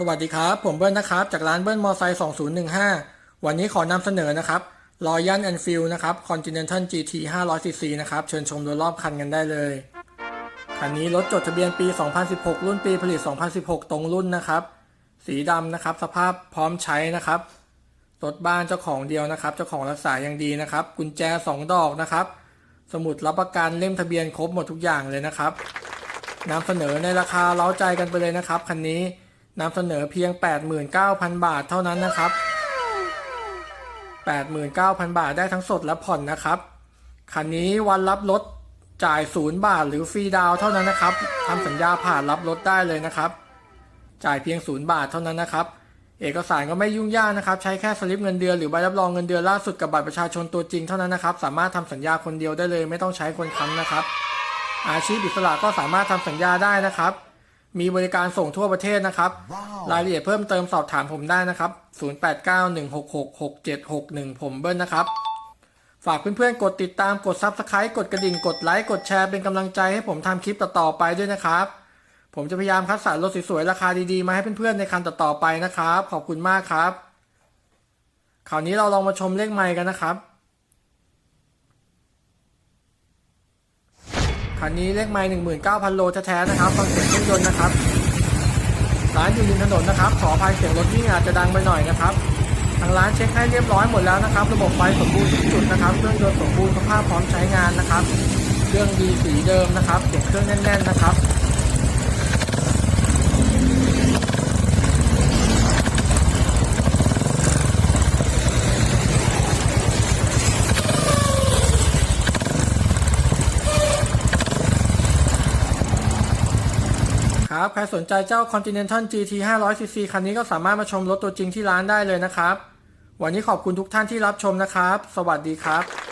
สวัสดีครับ ผมเบิ้ลนะครับ จากร้านเบิ้ลมอไซค์2015 วันนี้ขอนำเสนอนะครับรอยันแอนฟิลนะครับ Continental GT 500cc นะครับ เชิญชมโดยรอบคันกันได้เลย คันนี้รถจดทะเบียนปี 2016 รุ่นปีผลิต 2016 ตรงรุ่นนะครับ สีดำนะครับ สภาพพร้อมใช้นะครับรถบ้านเจ้าของเดียวนะครับ เจ้าของรักษาอย่างดีนะครับ กุญแจ 2 ดอกนะครับ สมุดรับประกันเล่มทะเบียนครบหมดทุกอย่างเลยนะครับนำเสนอในราคาเล้าใจกันไปเลยนะครับคันนี้ นำเสนอเพียง 89,000 บาทเท่านั้นนะครับ 89,000 บาทได้ทั้งสดและผ่อนนะครับ คันนี้วันรับรถจ่ายศูนย์บาทหรือฟรีดาวเท่านั้นนะครับทำสัญญาผ่านรับรถได้เลยนะครับ จ่ายเพียงศูนย์บาทเท่านั้นนะครับ เอกสารก็ไม่ยุ่งยากนะครับ ใช้แค่สลิปเงินเดือนหรือใบรับรองเงินเดือนล่าสุดกับบัตรประชาชนตัวจริงเท่านั้นนะครับ สามารถทำสัญญาคนเดียวได้เลย ไม่ต้องใช้คนค้ำนะครับ อาชีพอิสระก็สามารถทำสัญญาได้นะครับ มีบริการส่งทั่วประเทศนะครับ รายละเอียดเพิ่มเติมสอบถามผมได้นะครับ 0891666761 ผมเบิ้ลนะครับ ฝากเพื่อนๆ กดติดตาม กด Subscribe กดกระดิ่ง กดไลค์ กดแชร์ เป็นกำลังใจให้ผมทำคลิปต่อๆไปด้วยนะครับ ผมจะพยายามคัดสรรรถสวยๆ ราคาดีๆ มาให้เพื่อนๆ ในคันต่อๆไปนะครับ ขอบคุณมากครับ คราวนี้เราลองมาชมเลขไมค์กันนะครับ คันนี้เลขไมล์19,000โลแท้ๆนะครับฟังเสียงเครื่องยนต์นะครับร้านอยู่ริมถนนนะครับ ขออภัยเสียงรถวิ่งอาจจะดังไปหน่อยนะครับ ทางร้านเช็คให้เรียบร้อยหมดแล้วนะครับ ระบบไฟสมบูรณ์ทุกจุดนะครับ เครื่องยนต์สมบูรณ์สภาพพร้อมใช้งานนะครับ เครื่องดีสีเดิมนะครับเสียงเครื่องแน่นๆนะครับ ใครสนใจเจ้า Continental GT 500cc คันนี้ก็สามารถมาชมรถตัวจริงที่ร้านได้เลยนะครับ วันนี้ขอบคุณทุกท่านที่รับชมนะครับ สวัสดีครับ